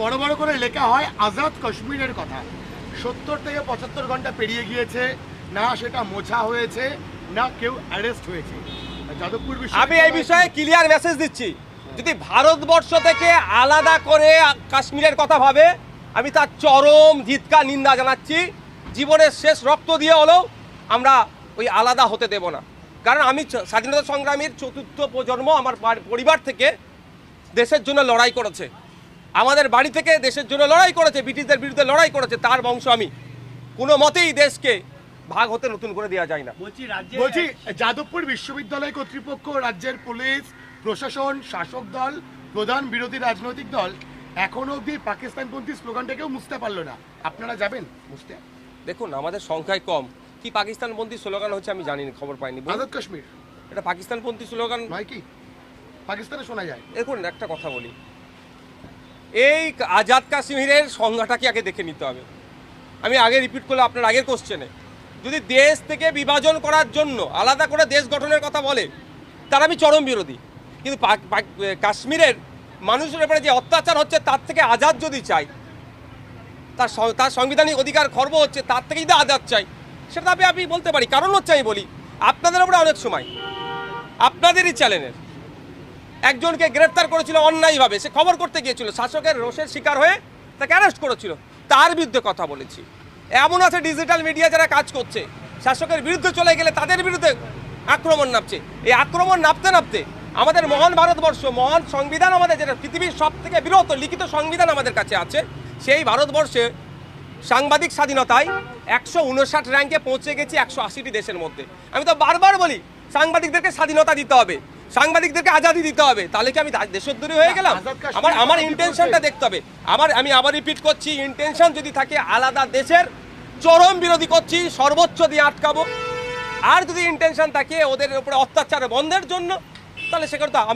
বড় বড় করে লেখা হয় আজাদ কাশ্মীরের কথা। সত্তর থেকে পঁচাত্তর ঘণ্টা পেরিয়ে গিয়েছে না সেটা মোছা হয়েছে না কেউ অ্যারেস্ট হয়েছে। যাদবপুর আমি এই বিষয়ে ক্লিয়ার মেসেজ দিচ্ছি। যদি ভারতবর্ষ থেকে আলাদা করে কাশ্মীরের কথা ভাবে আমি তার চরম ধিৎকার নিন্দা জানাচ্ছি। জীবনের শেষ রক্ত দিয়ে হলেও আমরা ওই আলাদা হতে দেব না। কারণ আমি স্বাধীনতা সংগ্রামীর চতুর্থ প্রজন্ম আমার পরিবার থেকে দেশের জন্য লড়াই করেছে। আমাদের বাড়ি থেকে দেশের জন্য লড়াই করেছে ব্রিটিশদের বিরুদ্ধে লড়াই করেছে তার বংশ আমি। কোনো মতেই দেশকে ভাগ হতে নতুন করে দেওয়া যায় না। বলছি যাদবপুর বিশ্ববিদ্যালয় কর্তৃপক্ষ রাজ্যের পুলিশ প্রশাসন শাসক দল প্রধান বিরোধী রাজনৈতিক দল এখনও অবধি পাকিস্তানপন্থী স্লোগানটাকেও মুছতে পারল না। আপনারা যাবেন মুছতে? দেখুন আমাদের সংখ্যায় কম। কি পাকিস্তানপন্থী স্লোগান হচ্ছে আমি জানি না খবর পাইনি। ভারত কাশ্মীর। এটা পাকিস্তানপন্থী স্লোগান নয় কি? পাকিস্তানে শোনা যায়। দেখুন একটা কথা বলি। এই আজাদ কাশ্মীরের সংজ্ঞাটাকে আগে দেখে নিতে হবে? আমি আগে রিপিট করলে আপনার আগের কোশ্চেনে যদি দেশ থেকে বিভাজন করার জন্য আলাদা করে দেশ গঠনের কথা বলে, তার আমি চরম বিরোধী। কিন্তু কাশ্মীরের মানুষের ব্যাপারে যে অত্যাচার হচ্ছে, তার থেকে আজাদ যদি চাই, তার তার সাংবিধানিক অধিকার খর্ব হচ্ছে, তার থেকে যদি আজাদ চাই। সেটা আমি আমি বলতে পারি। কারণ হচ্ছে আমি বলি, আপনাদের উপরে অনেক সময়, আপনাদেরই চ্যানেলের একজনকে গ্রেফতার করেছিল অন্যায়ভাবে। সে খবর করতে গিয়েছিল, শাসকের রোষের শিকার হয়ে তাকে অ্যারেস্ট করেছিল। তার বিরুদ্ধে কথা বলেছি। এমন আছে ডিজিটাল মিডিয়া যারা কাজ করছে, শাসকের বিরুদ্ধে চলে গেলে তাদের বিরুদ্ধে আক্রমণ নামছে। এই আক্রমণ নামতে নামতে আমাদের মহান ভারতবর্ষ, মহান সংবিধান আমাদের যেটা পৃথিবীর সব থেকে বৃহৎ লিখিত সংবিধান আমাদের কাছে আছে, সেই ভারতবর্ষে সাংবাদিক স্বাধীনতায় একশো উনষাট র্যাঙ্কে পৌঁছে গেছি একশো আশিটি দেশের মধ্যে। আমি তো বারবার বলি, সাংবাদিকদেরকে স্বাধীনতা দিতে হবে। সাংবাদিকদেরকে আজাদি দিতে হবে। তাহলে কি আমি দেশদ্রোহী হয়ে গেলাম? আমার আমার ইন্টেনশনটা দেখতে হবে। আমার আমি আবার রিপিট করছি ইন্টেনশন যদি থাকে আলাদা দেশের চরম বিরোধী করছি সর্বোচ্চ দিয়ে আটকাবো। আর যদি ইন্টেনশন থাকে ওদের উপরে অত্যাচার বন্ধের জন্য তাহলে সেখানে তো আমি